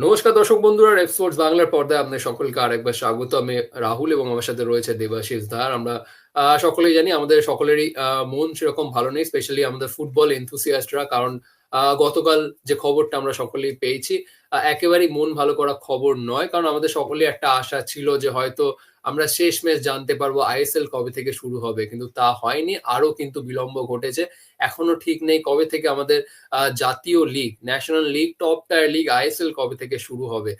নমস্কার দর্শক বন্ধুরা রেপ বাংলার পর্দায় আপনাদের সকলকে আরেকবার স্বাগত। আমি রাহুল এবং আমার সাথে রয়েছে দেবাশিস ধার আমরা আহ, সকলেই জানি আমাদের সকলেরই আহ, মন সেরকম ভালো নেই স্পেশালি আমাদের ফুটবল এনথুসিয়াস্টরা কারণ আহ, গতকাল যে খবরটা আমরা সকলেই পেয়েছি একেবারেই মন ভালো করা খবর নয়। কারণ আমাদের সকলেই একটা আশা ছিল যে হয়তো আমরা শেষ ম্যাচ জানতে পারব আইএসএল কবে থেকে শুরু হবে, কিন্তু তা হয়নি। আরও কিন্তু বিলম্ব ঘটেছে। এখনও ঠিক নেই কবে থেকে আমাদের জাতীয় league, national league, top tier league ISL কবে থেকে শুরু হবে।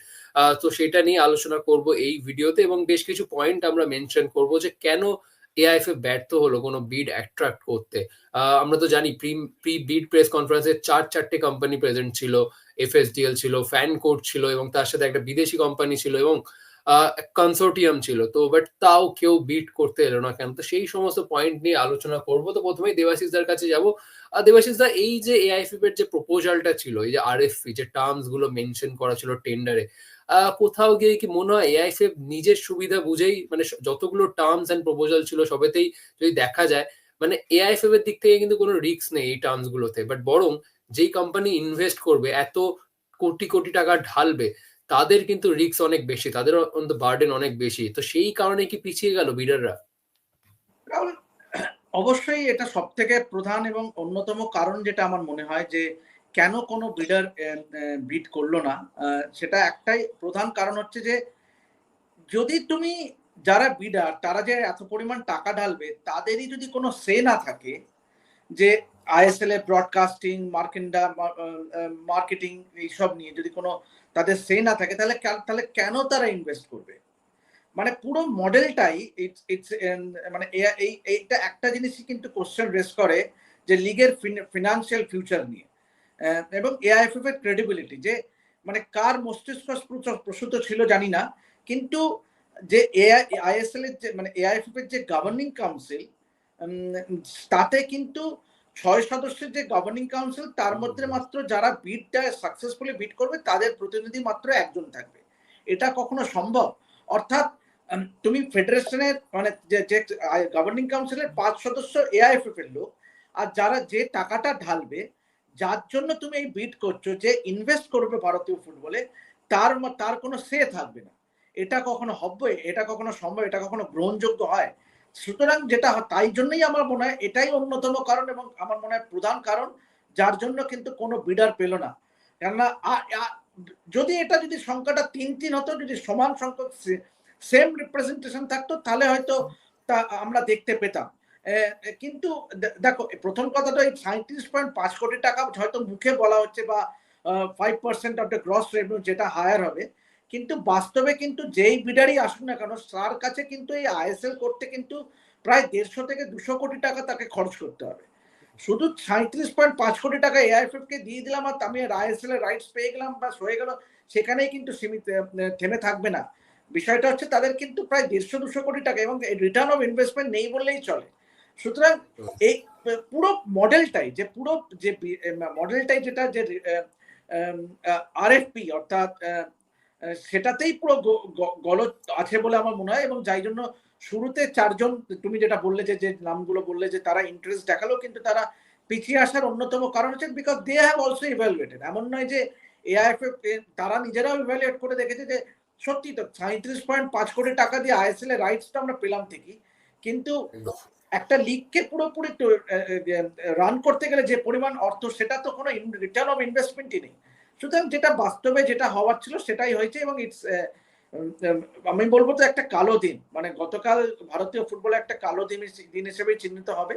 তো সেটা নিয়ে আলোচনা করব এই ভিডিওতে এবং বেশ কিছু পয়েন্ট আমরা মেনশন করব যে কেন এআইএফএ ব্যর্থ হলো কোনো বিড অ্যাট্রাক্ট করতে। আমরা তো জানি প্রি প্রি বিড প্রেস কনফারেন্সে চার চারটে কোম্পানি প্রেজেন্ট ছিল এফএসডিএল ছিল ফ্যান কোড ছিল এবং তার সাথে একটা বিদেশি কোম্পানি ছিল এবং কনসোর্টিয়াম ছিল। তো বাট তাও কেউ বিট করতে এলো না কেন? তো সেই সমস্ত পয়েন্ট নিয়ে আলোচনা করব। তো প্রথমেই দেবাশিসদার কাছে যাব। আর দেবাশিস দা এই যে এআইএফএফ এর যে প্রপোজালটা ছিল, এই যে আরএফপি যে টার্মসগুলো মেনশন করা ছিল টেন্ডারে কোথাও গিয়ে কি মনে হয় এআইএফএফ নিজের সুবিধা বুঝেই মানে যতগুলো টার্মস এন্ড প্রপোজাল ছিল সবেতেই যদি দেখা যায় মানে এআইএফএফ এর দিক থেকে কিন্তু কোনো রিস্ক নেই এই টার্মস গুলোতে। বাট বরং যেই কোম্পানি ইনভেস্ট করবে, এত কোটি কোটি টাকা ঢালবে তাদের কিন্তু রিস্ক অনেক বেশি, তাদের বার্ডেন অনেক বেশি। তো সেই কারণে কি পিছিয়ে গেল বিডাররা অবশ্যই এটা সব থেকে প্রধান এবং অন্যতম কারণ যেটা আমার মনে হয় যে কেন কোনো বিডার বিট করল না সেটা একটাই প্রধান কারণ হচ্ছে যে যদি তুমি যারা বিডার তারা যে এত পরিমাণ টাকা ঢালবে, তাদেরই যদি কোনো সে না থাকে যে আইএসএল এর ব্রডকাস্টিং মার্কেন্ডা মার্কেটিং এইসব নিয়ে যদি কোনো তাদের সে না থাকে, তাহলে তাহলে কেন তারা ইনভেস্ট করবে? মানে পুরো মডেলটাই ইটস মানে এ- এই, এইটা একটা জিনিসই কিন্তু কোশ্চেন রেস করে যে লিগের ফিনান্সিয়াল ফিউচার নিয়ে। এবং এআইএফএফ এর ক্রেডিবিলিটি যে মানে কার মস্তিষ্ক প্রসূত ছিল জানি না, কিন্তু যে এআই আইএসএল এর যে মানে এআইএফএফ এর যে গভর্নিং কাউন্সিল তাতে কিন্তু ছয় সদস্যের যে গভর্নিং কাউন্সিল তার মধ্যে মাত্র যারা বিটটা সাকসেসফুলি বিট করবে তাদের প্রতিনিধি মাত্র একজন থাকবে। এটা কখনো সম্ভব? অর্থাৎ তুমি ফেডারেশনের মানে যে যে গভর্নিং কাউন্সিলের পাঁচ সদস্য এআইএফএফ এর লোক আর যারা যে টাকাটা ঢালবে যার জন্য তুমি এই বিট করছ যে ইনভেস্ট করবে ভারতীয় ফুটবলে তার তার কোনো সে থাকবে না। এটা কখনো হবে এটা কখনো সম্ভব? এটা কখনো গ্রহণযোগ্য হয়? সুতরাং যেটা তাই জন্যই আমার মনে হয় এটাই অন্যতম কারণ এবং আমার মনে হয় প্রধান কারণ, যার জন্য কিন্তু কোনো বিডার পেল না। কেননা যদি এটা যদি সংখ্যাটা তিন তিন হতো, যদি সমান সংখ্যক সেম রিপ্রেজেন্টেশন থাকতো, তাহলে হয়তো তা, আমরা দেখতে পেতাম। কিন্তু দেখো প্রথম কথাটা এই সাঁত্রিশ পয়েন্ট পাঁচ কোটি টাকা হয়তো মুখে বলা হচ্ছে বা five percent of the gross revenue যেটা হায়ার হবে কিন্তু বাস্তবে কিন্তু যেই বিডারই আসুন না কেন তার কাছে কিন্তু এই আইএসএল করতে কিন্তু প্রায় দেড়শো থেকে দুশো কোটি টাকা তাকে খরচ করতে হবে। শুধু সাঁত্রিশ পয়েন্ট পাঁচ কোটি টাকা এআইএফএফ কে দিয়ে দিলাম আর আমি আইএসএল এর রাইটস পেয়ে গেলাম বা হয়ে গেল, সেখানেই কিন্তু সীমিত থেমে থাকবে না। বিষয়টা হচ্ছে তাদের কিন্তু প্রায় দেড়শো দুশো কোটি টাকা এবং রিটার্ন অফ ইনভেস্টমেন্ট নেই বললেই চলে। সুতরাং এই, পুরো মডেলটাই যে পুরো যে মডেলটাই যেটা যে আরএফপি অর্থাৎ সেটাতেই পুরো গ- গ- আছে বলে আমার মনে হয় এবং যাই জন্য শুরুতে চারজন, তুমি যেটা বললে যে যে নামগুলো বললে যে তারা ইন্টারেস্ট দেখাল, কিন্তু তারা পিছিয়ে আসার অন্যতম কারণ হচ্ছে because they have also evaluated এমন নয় যে এআইএফএফ তারা নিজেরাও ইভ্যালুয়েট করে দেখেছে যে সত্যি তো সাঁত্রিশ পয়েন্ট পাঁচ কোটি টাকা দিয়ে আইএসএল এর রাইটসটা আমরা পেলাম ঠিকই, কিন্তু একটা লিগকে পুরোপুরি রান করতে গেলে যে পরিমাণ অর্থ, সেটা তো কোনো রিটার্ন অফ ইনভেস্টমেন্টই নেই। সুতরাং যেটা বাস্তবে যেটা হওয়ার ছিল সেটাই হয়েছে এবং ইটস আমি বলব তো একটা কালো দিন। মানে গতকাল ভারতীয় ফুটবলে একটা কালো দিন দিন হিসেবেই চিহ্নিত হবে।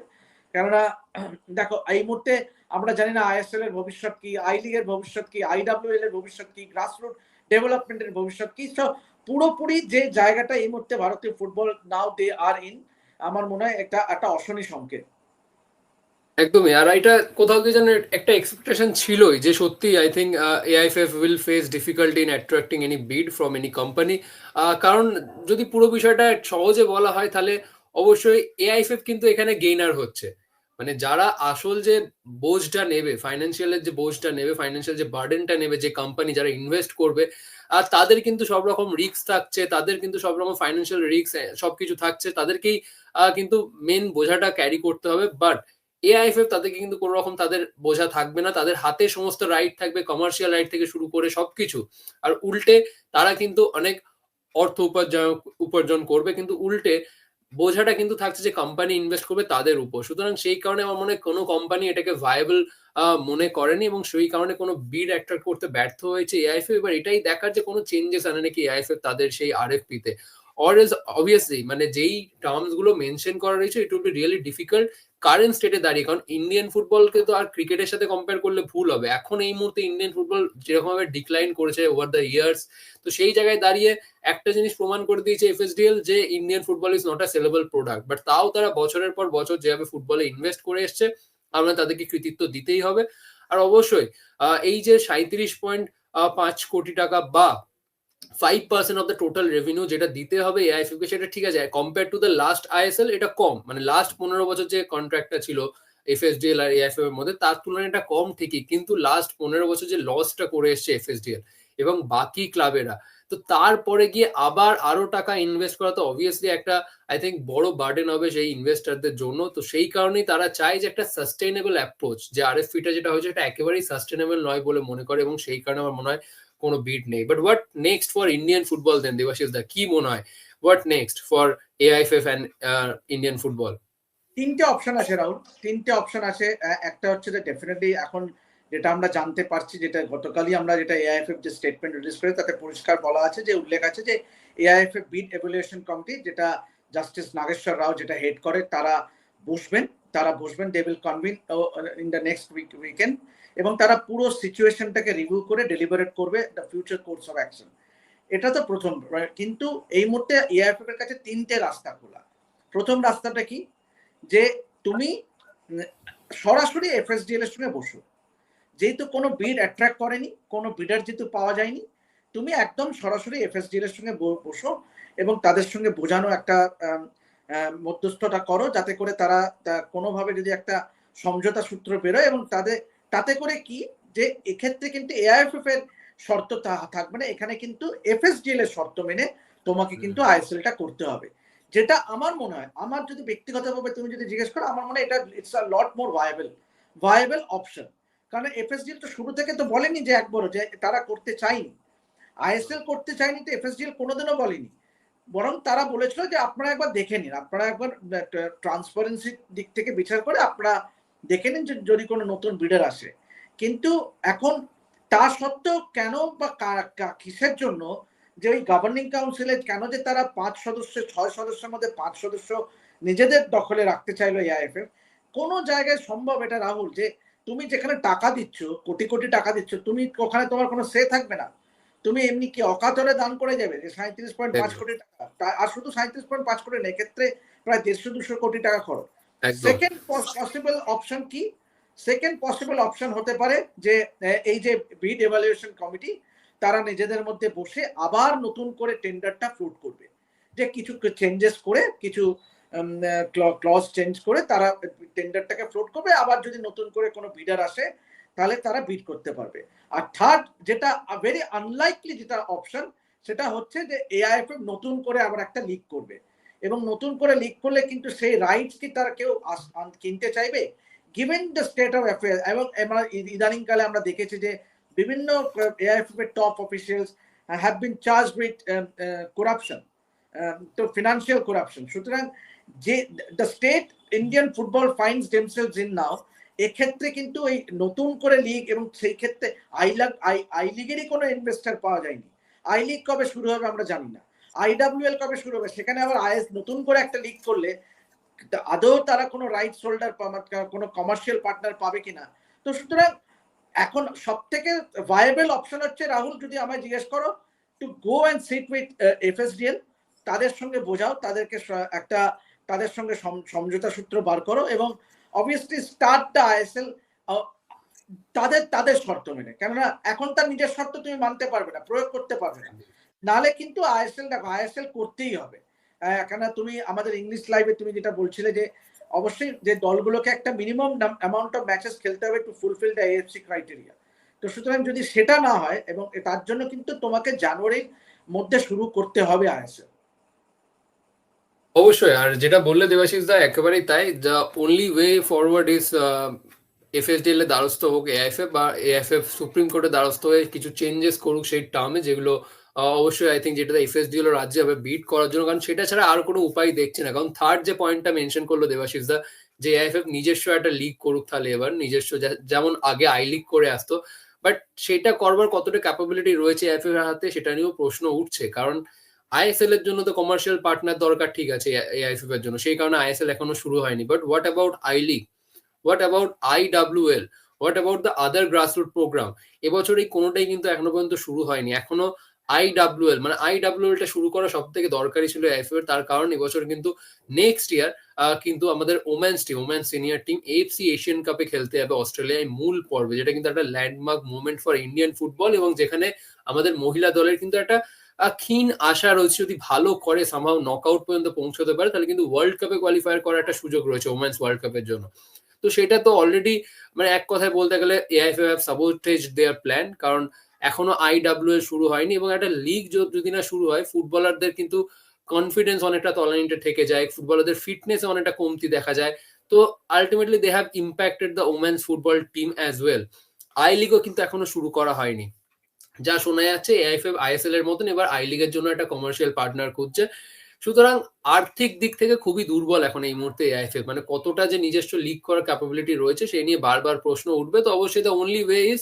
কেননা, দেখো, এই মুহূর্তে আমরা জানি না আইএসএল এর ভবিষ্যৎ কি আই লিগের ভবিষ্যৎ কি আইডাব্লিউএল এর ভবিষ্যৎ কি গ্রাসরুট ডেভেলপমেন্টের ভবিষ্যৎ কি? সব পুরোপুরি যে জায়গাটা এই মুহূর্তে ভারতীয় football now they R in আমার মনে হয় একটা একটা অশনি সংকেত। একদমই। আর এটা কোথাও গিয়ে যেন একটা এক্সপেকটেশন ছিলই যে সত্যি I think AIFF will face difficulty in attracting any bid from any company কারণ যদি পুরো বিষয়টা সহজে বলা হয়, তাহলে অবশ্যই এআইএফএফ কিন্তু এখানে গেইনার হচ্ছে। মানে যারা আসল যে বোঝটা নেবে ফাইন্যান্সিয়ালের যে বোঝটা নেবে ফাইন্যান্সিয়াল যে বার্ডেনটা নেবে, যে কোম্পানি যারা ইনভেস্ট করবে, আর তাদের কিন্তু সব রকম রিস্ক থাকছে, তাদের কিন্তু সব রকম ফাইন্যান্সিয়াল রিস্ক সবকিছু থাকছে, তাদেরকেই কিন্তু মেন বোঝাটা ক্যারি করতে হবে। বাট এআইএফএফ তাদেরকে কিন্তু কোনো রকম তাদের বোঝা থাকবে না। তাদের হাতে সমস্ত রাইট থাকবে কমার্শিয়াল রাইট থেকে শুরু করে সবকিছু। আর উল্টে তারা কিন্তু অনেক অর্থ উপার্জন উপার্জন করবে, কিন্তু উল্টে বোঝাটা কিন্তু থাকছে যে কোম্পানি ইনভেস্ট করবে তাদের উপর। সুতরাং সেই কারণে আমার মনে কোনো কোম্পানি এটাকে ভায়াবল মনে করেনি এবং সেই কারণে কোনো বিড অ্যাট্রাক্ট করতে ব্যর্থ হয়েছে এআইএফএফ এবার এটাই দেখার যে কোনো চেঞ্জেস আনে নাকি এআইএফএফ তাদের সেই আরএফপি তে। অর ইজ অবভিয়াসলি মানে যেই টার্মসগুলো মেনশন করা রয়েছে it will be really difficult current স্টেটে দাঁড়িয়ে। কারণ ইন্ডিয়ান ফুটবলকে তো আর ক্রিকেটের সাথে কম্পেয়ার করলে ভুল হবে। এখন এই মুহূর্তে ইন্ডিয়ান ফুটবল যেরকম ভাবে ডিক্লাইন করেছে ওভার দ্য ইয়ার্স তো সেই জায়গায় দাঁড়িয়ে একটা জিনিস প্রমাণ করে দিয়েছে এফএসডিএল যে Indian football is not a saleable product but তাও তারা বছরের পর বছর যেভাবে ফুটবলে ইনভেস্ট করে এসছে, আমরা তাদেরকে কৃতিত্ব দিতেই হবে। আর অবশ্যই এই যে সাঁত্রিশ পয়েন্ট পাঁচ কোটি টাকা বা five percent of the total revenue যেটা দিতে হবে এআইএফএফ কে, সেটা ঠিক আছে। Compare to the last ISL এটা কম। মানে লাস্ট পনেরো বছর যে কন্ট্রাক্টটা ছিল এফএসডিএল আর এআইএফএফ এর মধ্যে, তার তুলনায় এটা কম ঠিকই। কিন্তু লাস্ট পনেরো বছর যে লসটা করে এসছে এফএসডিএল এবং বাকি ক্লাবেরা তো তারপরে গিয়ে আবার আরও টাকা ইনভেস্ট করা, তো অবভিয়াসলি একটা আই থিঙ্ক বড় বার্ডেন হবে সেই ইনভেস্টারদের জন্য। তো সেই কারণেই তারা চায় যে একটা সাস্টেইনেবল অ্যাপ্রোচ যে আরএফপিটা যেটা হয়েছে, এটা একেবারেই সাস্টেনেবল নয় বলে মনে করে এবং সেই কারণে আমার মনে হয় কোনো বিট নেই। But what next for Indian football then Debashish দা কি মনে হয় what next for AIFF and Indian football তিনটে অপশন আছে, রাহুল। তিনটে অপশন আছে। একটা হচ্ছে যে ডেফিনেটলি এখন যেটা আমরা জানতে পারছি, যেটা গতকালই আমরা যেটা এআইএফএফ যে স্টেটমেন্ট রিলিজ করে তাতে পরিষ্কার বলা আছে যে, উল্লেখ আছে যে এআইএফএফ বিট এভুলেশন কমিটি যেটা জাস্টিস নাগেশ্বর রাও যেটা হেড করে, তারা বসবেন তারা বসবেন they will convene in the next week weekend এবং তারা পুরো সিচুয়েশনটাকে রিভিউ করে ডেলিভারেট করবে the future course of action এটা তো প্রথম কিন্তু এই মুহূর্তে এআইএফএফ এর কাছে তিনটে রাস্তা খোলা। প্রথম রাস্তাটা কি? যে তুমি, সরাসরি এফএসডিএল এর সঙ্গে বসো। যেহেতু কোনো বিড অ্যাট্রাক্ট করেনি, কোনো বিডার যেহেতু পাওয়া যায়নি, তুমি একদম সরাসরি এফএসডিএল এর সঙ্গে বসো এবং তাদের সঙ্গে বোঝানো একটা মধ্যস্থতা করো যাতে করে তারা কোনোভাবে যদি একটা সমঝোতা সূত্র বেরোয় এবং তাদের তাতে করে কি যে এক্ষেত্রে কিন্তু এআইএফএফ এর শর্ত থাকবে না এখানে কিন্তু এফএসডিএল এর শর্ত মেনে তোমাকে কিন্তু আইএসএলটা করতে হবে। যেটা আমার মনে হয় আমার যদি ব্যক্তিগতভাবে তুমি যদি জিজ্ঞেস করো আমার মনে হয় এটা it's a lot more viable viable option কারণ এফএসডিএল তো শুরু থেকে তো বলেনি যে একবারও যে তারা করতে চায়নি। আইএসএল করতে চায়নি তো এফএসডিএল কোনোদিনও বলেনি। বরং তারা বলেছিল যে আপনারা একবার দেখে নিন আপনারা একবার ট্রান্সপারেন্সির দিক থেকে বিচার করে আপনারা দেখে নিন যে যদি কোনো নতুন বিডার আসে। কিন্তু এখন তা সত্ত্বেও কেন বা কিসের জন্য যে ওই গভর্নিং কাউন্সিলে কেন যে তারা পাঁচ সদস্য ছয় সদস্যের মধ্যে পাঁচ সদস্য নিজেদের দখলে রাখতে চাইলো এআইএফএফ কোনো জায়গায় সম্ভব এটা রাহুল যে তুমি যেখানে টাকা দিচ্ছ কোটি কোটি টাকা দিচ্ছ তুমি ওখানে তোমার কোনো সে থাকবে না। তুমি এমনি কি অকাতরে দান করে যাবে যে সাঁত্রিশ পয়েন্ট পাঁচ কোটি টাকা? আর শুধু সাঁত্রিশ পয়েন্ট পাঁচ কোটি নেই ক্ষেত্রে প্রায় দেড়শো দুশো কোটি টাকা খরচ। সেকেন্ড পসিবল অপশন কি? সেকেন্ড পসিবল অপশন হতে পারে যে এই যে বিড এভালুয়েশন কমিটি তারা নিজেদের মধ্যে বসে আবার নতুন করে টেন্ডারটা ফ্লোট করবে। যে কিছু চেঞ্জেস করে, কিছু ক্লজ চেঞ্জ করে তারা টেন্ডারটাকে ফ্লোট করবে। আবার যদি নতুন করে কোনো বিডার আসে, তাহলে তারা বিড করতে পারবে। আর থার্ড যেটা ভেরি আনলাইকলি যেটা অপশন সেটা হচ্ছে যে এআইএফএফ নতুন করে আবার একটা লিক করবে। এবং নতুন করে লিক করলে কিন্তু সেই রাইটস কি তারা কেউ কিনতে চাইবে? Given the state of affairs এবং ইদানিংকালে আমরা দেখেছি যে বিভিন্ন এআইএফএফ এর top officials have been charge with corruption তো ফিনান্সিয়াল করাপশন সুতরাং যে the state Indian football finds themselves in now এক্ষেত্রে কিন্তু এই নতুন করে লিগ এবং সেই ক্ষেত্রে আই লাগ আই আই লিগেরই কোনো ইনভেস্টার পাওয়া যায়নি। আই লিগ কবে শুরু হবে আমরা জানি না। আইডাব্লিউএল কবে শুরু হবে? সেখানে আবার আইএস নতুন করে একটা লিগ করলে, আদৌ তারা কোনো রাইট হোল্ডার কোনো কমার্শিয়াল পার্টনার পাবে কিনা? তো সুতরাং এখন সব থেকে ভায়াবল অপশন হচ্ছে, রাহুল, যদি আমায় জিজ্ঞেস করো to go and sit with FSDL তাদের সঙ্গে বোঝাও, তাদেরকে একটা, তাদের সঙ্গে সমঝোতা সূত্র বার করো এবং অবভিয়াসলি স্টার্টটা আইএসএল তাদের তাদের শর্ত মেনে। কেননা এখন তার নিজের শর্ত তুমি মানতে পারবে না, প্রয়োগ করতে পারবে না। নাহলে কিন্তু আইএসএল দেখো আইএসএল করতেই হবে। কেননা তুমি আমাদের ইংলিশ লাইভে তুমি যেটা বলছিলে যে, অবশ্যই যে দলগুলোকে একটা মিনিমাম অ্যামাউন্ট অফ ম্যাচেস খেলতে হবে to fulfil the AFC criteria তো সুতরাং যদি সেটা না হয় এবং তার জন্য কিন্তু তোমাকে জানুয়ারির মধ্যে শুরু করতে হবে আইএসএল অবশ্যই, আর যেটা বললে দেবাশিস দা, একেবারেই তাই। The only way forward is FSDL এর দ্বারস্থ হোক এআইএফএফ বা এআইএফএফ সুপ্রিম কোর্টের দ্বারস্থ হয়ে কিছু চেঞ্জেস করুক সেই টার্মে যেগুলো অবশ্যই আই থিঙ্ক যেটা এফএসডিএল রাজ্যে হবে বিট করার জন্য, কারণ সেটা ছাড়া আর কোনো উপায় দেখছে না। কারণ থার্ড যে পয়েন্টটা মেনশন করল দেবাশিস দা, যে এআইএফএফ নিজস্ব একটা লিগ করুক তাহলে এবার, নিজস্ব যেমন আগে আই লিগ করে আসতো বাট সেটা করবার কতটা ক্যাপাবিলিটি রয়েছে এআইএফএফ এর হাতে সেটা নিয়েও প্রশ্ন উঠছে। কারণ আইএসএল এর জন্য তো কমার্শিয়াল পার্টনার দরকার ঠিক আছে এআইএফএফ এর জন্য, সেই কারণে আইএসএল এখনও শুরু হয়নি। But what about I league what about IWL what about the other grassroot program এবছর এই কোনোটাই কিন্তু এখনও পর্যন্ত শুরু হয়নি। এখনও আইডাব্লিউএল মানে আইডাব্লিউএলটা শুরু করা সব থেকে দরকারি ছিল এফএ তার কারণ এবছর কিন্তু নেক্সট ইয়ার কিন্তু আমাদের women's team women's senior team FC Asian কাপে খেলতে যাবে অস্ট্রেলিয়ায় মূল পর্বে, যেটা কিন্তু একটা landmark movement for Indian football এবং যেখানে আমাদের মহিলা দলের কিন্তু একটা ক্ষীণ আশা রয়েছে যদি ভালো করে সামহাও নকআউট পর্যন্ত পৌঁছতে পারে, তাহলে কিন্তু ওয়ার্ল্ড কাপে কোয়ালিফায়ার করার একটা সুযোগ রয়েছে ওমেন্স ওয়ার্ল্ড কাপের জন্য। তো সেটা তো অলরেডি মানে এক কথায় বলতে গেলে এআইএফএফ সাবোটেজ দেয়ার প্ল্যান কারণ এখনও আইডাব্লিউ শুরু হয়নি এবং একটা লিগ যদি না শুরু হয় ফুটবলারদের কিন্তু কনফিডেন্স অনেকটা তলানিতে থেকে যায় ফুটবলারদের ফিটনেস অনেকটা কমতি দেখা যায়। তো ultimately they have impacted the women's football team as well I লিগও কিন্তু এখনও শুরু করা হয়নি। যা শোনা যাচ্ছে এআইএফএফ আইএসএল এর মতন এবার আই লিগের জন্য একটা কমার্শিয়াল পার্টনার খুঁজছে। সুতরাং আর্থিক দিক থেকে খুবই দুর্বল এখন এই মুহূর্তে এআইএফএফ মানে কতটা যে নিজস্ব লিগ করার ক্যাপাবিলিটি রয়েছে সেই নিয়ে বারবার প্রশ্ন উঠবে। তো অবশ্যই the only way is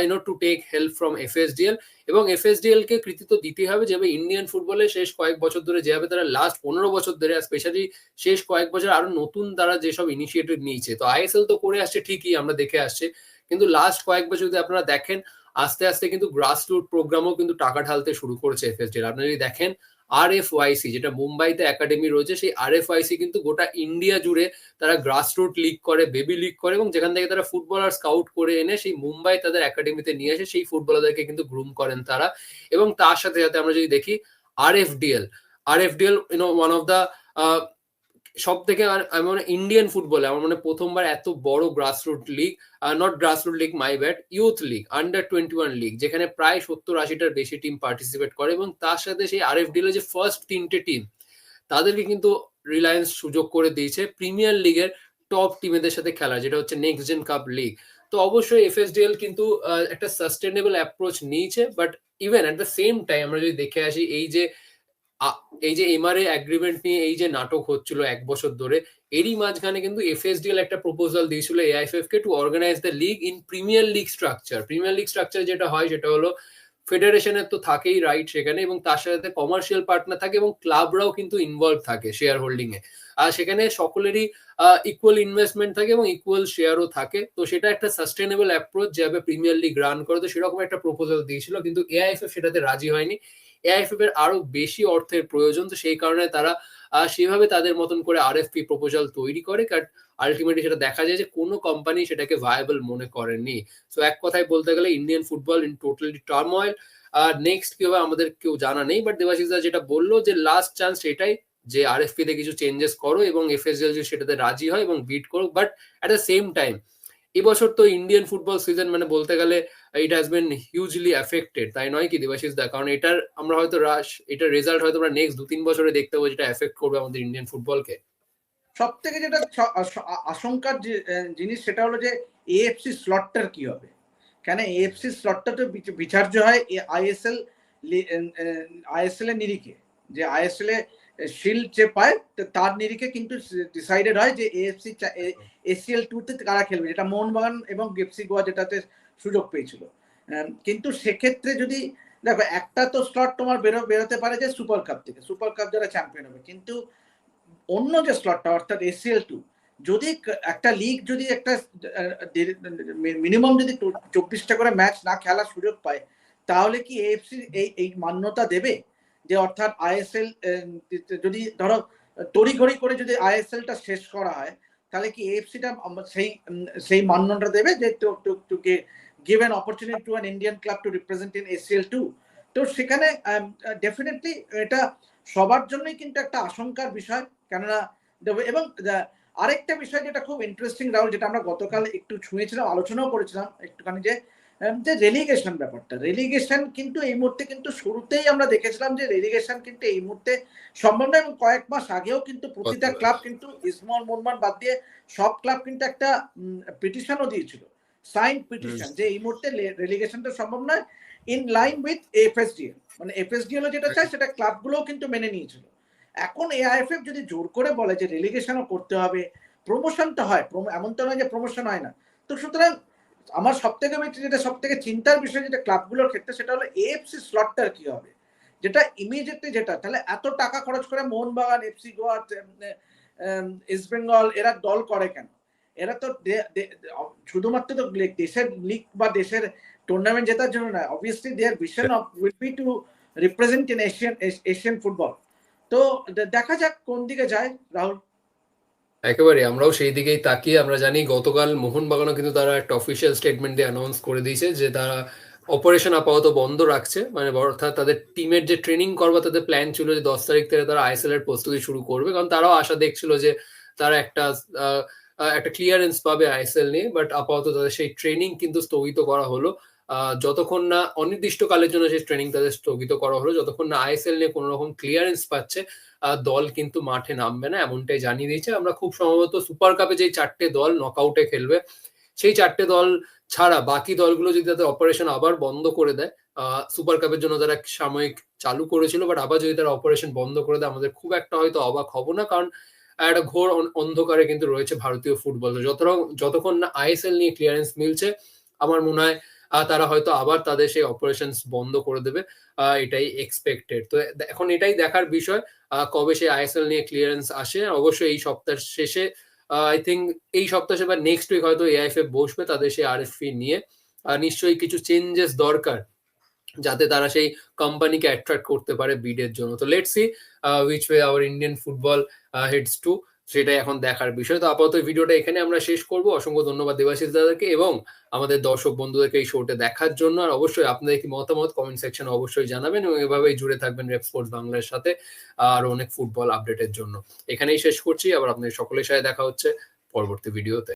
you know to take help from FSDL এবং এফএসডিএল কে কৃতিত্ব দিতে হবে যেভাবে ইন্ডিয়ান ফুটবলে শেষ কয়েক বছর ধরে যেভাবে তারা লাস্ট পনেরো বছর ধরে স্পেশালি শেষ কয়েক বছর আরও নতুন তারা যেসব ইনিশিয়েটিভ নিয়েছে। তো আইএসএল তো করে আসছে ঠিকই, আমরা দেখে আসছে। কিন্তু লাস্ট কয়েক বছর যদি আপনারা দেখেন, আস্তে আস্তে কিন্তু গ্রাসরুট প্রোগ্রামও কিন্তু টাকা ঢালতে শুরু করেছে এফএসডিএল আপনারা যদি দেখেন আর এফ ওয়াইসি যেটা মুম্বাইতে একাডেমি রয়েছে, সেই আর এফ ওয়াইসি কিন্তু গোটা ইন্ডিয়া জুড়ে তারা গ্রাসরুট লিগ করে বেবি লিগ করে এবং যেখান থেকে তারা ফুটবলার স্কাউট করে এনে সেই মুম্বাই তাদের একাডেমিতে নিয়ে আসে, সেই ফুটবলারদেরকে কিন্তু গ্রুম করেন তারা। এবং তার সাথে সাথে আমরা যদি দেখি R F DL R F DL you know one of the সব থেকে আমি মনে ইন্ডিয়ান ফুটবলে আমার মনে প্রথমবার এত বড় grassroot league not grassroot league my bad youth league under twenty one league যেখানে প্রায় সত্তর আশিটার বেশি টিম পার্টিসিপেট করে এবং তার সাথে সেই আর এফ ডিএল যে ফার্স্ট তিনটে টিম তাদেরকে কিন্তু রিলায়েন্স সুযোগ করে দিয়েছে প্রিমিয়ার লিগের টপ টিমেদের সাথে খেলা যেটা হচ্ছে নেক্সট জেন কাপ লিগ তো অবশ্যই এফএসডিএল কিন্তু একটা সাস্টেনেবল অ্যাপ্রোচ নিয়েছে but even at the same time আমরা যদি দেখে আসি, এই যে এই যে এমআরএ অ্যাগ্রিমেন্ট নিয়ে এই যে নাটক হচ্ছিল এক বছর ধরে, এরই মাঝখানে কিন্তু এফএসডিএল একটা প্রপোজাল দিয়েছিল AIFF K to organise the league in premier league structure premier league structure যেটা হয় সেটা হলো ফেডারেশনের তো থাকেই রাইট সেখানে এবং তার সাথে কমার্শিয়াল পার্টনার থাকে এবং ক্লাবরাও কিন্তু ইনভলভ থাকে শেয়ার হোল্ডিং এ। আর সেখানে সকলেরই ইকুয়াল ইনভেস্টমেন্ট থাকে এবং ইকুয়াল শেয়ারও থাকে। তো সেটা একটা সাস্টেনেবল অ্যাপ্রোচ যেভাবে প্রিমিয়ার লিগ রান করে, তো সেরকম একটা প্রপোজাল দিয়েছিল, কিন্তু এআইএফএফ সেটাতে রাজি হয়নি। এআইএফএফ এর আরও বেশি অর্থের প্রয়োজন, তো সেই কারণে তারা সেভাবে তাদের মতন করে আরএফপি প্রপোজাল তৈরি করে, কারণ আলটিমেটলি সেটা দেখা যায় যে কোনো কোম্পানি সেটাকে ভায়াবল মনে করেনি। সো এক কথায় বলতে গেলে Indian football in totally turmoil R next কি হবে আমাদের কেউ জানা নেই বাট দেবাশিস দা যেটা বলল যে লাস্ট চান্স এটাই যে আরএফপি তে কিছু চেঞ্জেস করো এবং এফএসএল সেটাতে রাজি হয় এবং বিট করো but at the same time এবছর তো ইন্ডিয়ান ফুটবল সিজন মানে বলতে গেলে it has been hugely affected তাই নয় কি, দেবাশিস দা? কারণ এটার আমরা হয়তো রাশ এটার রেজাল্ট হয়তো আমরা নেক্সট দু তিন বছরে দেখতে পাবো, যেটা এফেক্ট করবে আমাদের ইন্ডিয়ান ফুটবলকে সব থেকে যেটা আশঙ্কার জিনিস সেটা হলো যে এএফসি স্লটটার কি হবে? কেন এএফসি স্লটটা তো বিচ- বিচার্য হয় আইএসএল আইএসএল এর নিরিখে। যে আইএসএল এ শিল্ড যে পায় তার নিরিখে কিন্তু ডিসাইডেড হয় যে এএফসি এসিএল টুতে কারা খেলবে, যেটা মোহনবাগান এবং গেপসি গোয়া যেটাতে সুযোগ পেয়েছিল। কিন্তু সেক্ষেত্রে যদি, দেখো, একটা তো স্লট তোমার বেরো বেরোতে পারে যে সুপার কাপ থেকে। সুপার কাপ যারা চ্যাম্পিয়ন হবে, কিন্তু অন্য যে স্লটটা অর্থাৎ এসিএল টু যদি একটা লিগ যদি একটা মিনিমাম যদি চব্বিশটা করে ম্যাচ না খেলার সুযোগ পায়, তাহলে কি এএফসি এই এই মান্যতা দেবে? যে অর্থাৎ আইএসএল যদি ধরো, তড়িঘড়ি করে যদি আইএসএলটা শেষ করা হয়, তাহলে কি এএফসিটা সেই সেই মান্যতা দেবে যে to give opportunity to an Indian club to represent in ACL two তো সেখানে ডেফিনেটলি এটা সবার জন্যই কিন্তু একটা আশঙ্কার বিষয়। কেননা, এবং আরেকটা বিষয় যেটা খুব ইন্টারেস্টিং রাহুল, যেটা আমরা গতকাল একটু ছুঁয়েছিলাম, আলোচনাও করেছিলাম একটুখানি যে যে রেলিগেশন ব্যাপারটা রেলিগেশন কিন্তু এই মুহূর্তে কিন্তু শুরুতেই আমরা দেখেছিলাম যে রেলিগেশন কিন্তু এই মুহূর্তে সম্ভব নয় এবং কয়েক মাস আগেও কিন্তু প্রতিটা ক্লাব কিন্তু ইসমল মোহনবাগান বাদ দিয়ে সব ক্লাব কিন্তু একটা পিটিশনও দিয়েছিল সাইন পিটিশন যে এই মুহূর্তে রেলিগেশনটা সম্ভব নয় ইন লাইন উইথ এফএসডিএল মানে এফএসডিএল যেটা চায় সেটা ক্লাবগুলোও কিন্তু মেনে নিয়েছিল। এখন এআইএফএফ যদি জোর করে বলে যে রেলিগেশনও করতে হবে প্রমোশনটা হয় এমন তো নয় যে প্রমোশন হয় না। তো সুতরাং আমার সব থেকে যেটা সব থেকে চিন্তার বিষয় যেটা ক্লাবগুলোর ক্ষেত্রে, সেটা হলো এএফসি স্লটটার কি হবে? যেটা ইমিডিয়েটলি যেটা, তাহলে এত টাকা খরচ করে মোহনবাগান এফসি গোয়া ইস্ট বেঙ্গল এরা দল করে কেন? এরা তো শুধুমাত্র তো দেশের লিগ বা দেশের টুর্নামেন্ট জেতার জন্য নয় obviously their vision of will be to represent in Asian Asian football তো দেখা যাক কোন দিকে যায়, রাহুল। একেবারে, আমরাও সেই দিকেই তাকিয়ে, আমরা জানি গতকাল মোহনবাগানও কিন্তু তারা একটা অফিসিয়াল স্টেটমেন্ট দিয়ে অ্যানাউন্স করে দিয়েছে যে তারা অপারেশন আপাতত বন্ধ রাখছে। মানে অর্থাৎ তাদের টিমের যে ট্রেনিং করবা তাদের প্ল্যান ছিল যে দশ তারিখ থেকে তারা আইএসএল এর প্রস্তুতি শুরু করবে। কারণ তারাও আশা দেখছিল যে তারা একটা একটা ক্লিয়ারেন্স পাবে আইএসএল নিয়ে বাট আপাতত তাদের সেই ট্রেনিং কিন্তু স্থগিত করা হলো। যতক্ষণ না অনির্দিষ্টকালের জন্য সেই ট্রেনিং তাদের স্থগিত করা হলো, যতক্ষণ না আইএসএল নিয়ে কোনো রকম ক্লিয়ারেন্স পাচ্ছে দল কিন্তু মাঠে নামবে না, এমনটাই জানিয়ে দিয়েছে। আমরা খুব সম্ভবত সুপার কাপে যেই চারটে দল নকআউটে খেলবে, সেই চারটে দল ছাড়া বাকি দলগুলো যদি তাদের অপারেশন আবার বন্ধ করে দেয় সুপার কাপের জন্য তারা সাময়িক চালু করেছিল বাট আবার যদি তারা অপারেশন বন্ধ করে দেয়, আমাদের খুব একটা হয়তো অবাক হব না, কারণ একটা ঘোর অন্ধকারে কিন্তু রয়েছে ভারতীয় ফুটবল যত যতক্ষণ না আইএসএল নিয়ে ক্লিয়ারেন্স মিলছে, আমার মনে হয় তারা হয়তো আবার তাদের সেই অপারেশন বন্ধ করে দেবে। এটাই এক্সপেক্টেড তো এখন এটাই দেখার বিষয় কবে সেই আইএসএল নিয়ে ক্লিয়ারেন্স আসে। অবশ্যই এই সপ্তাহের শেষে আই থিঙ্ক এই সপ্তাহে বা নেক্সট উইক হয়তো এআইএফএফ বসবে তাদের সেই আরএফপি নিয়ে। নিশ্চয়ই কিছু চেঞ্জেস দরকার, যাতে তারা সেই কোম্পানিকে অ্যাট্রাক্ট করতে পারে বিডের জন্য। তো let's see which way our Indian football heads to সেটাই এখন দেখার বিষয়। তো আপাতত ভিডিওটা এখানে আমরা শেষ করব। অসংখ্য ধন্যবাদ দেবাশিস দাদাকে এবং আমাদের দর্শক বন্ধুদেরকে এই শোটা দেখার জন্য। আর অবশ্যই আপনাদের কি মতামত কমেন্ট সেকশনে অবশ্যই জানাবেন এবং এভাবেই জুড়ে থাকবেন রেপ স্পোর্টস বাংলার সাথে আর অনেক ফুটবল আপডেটের জন্য। এখানেই শেষ করছি। আবার আপনাদের সকলের সাথে দেখা হচ্ছে পরবর্তী ভিডিওতে।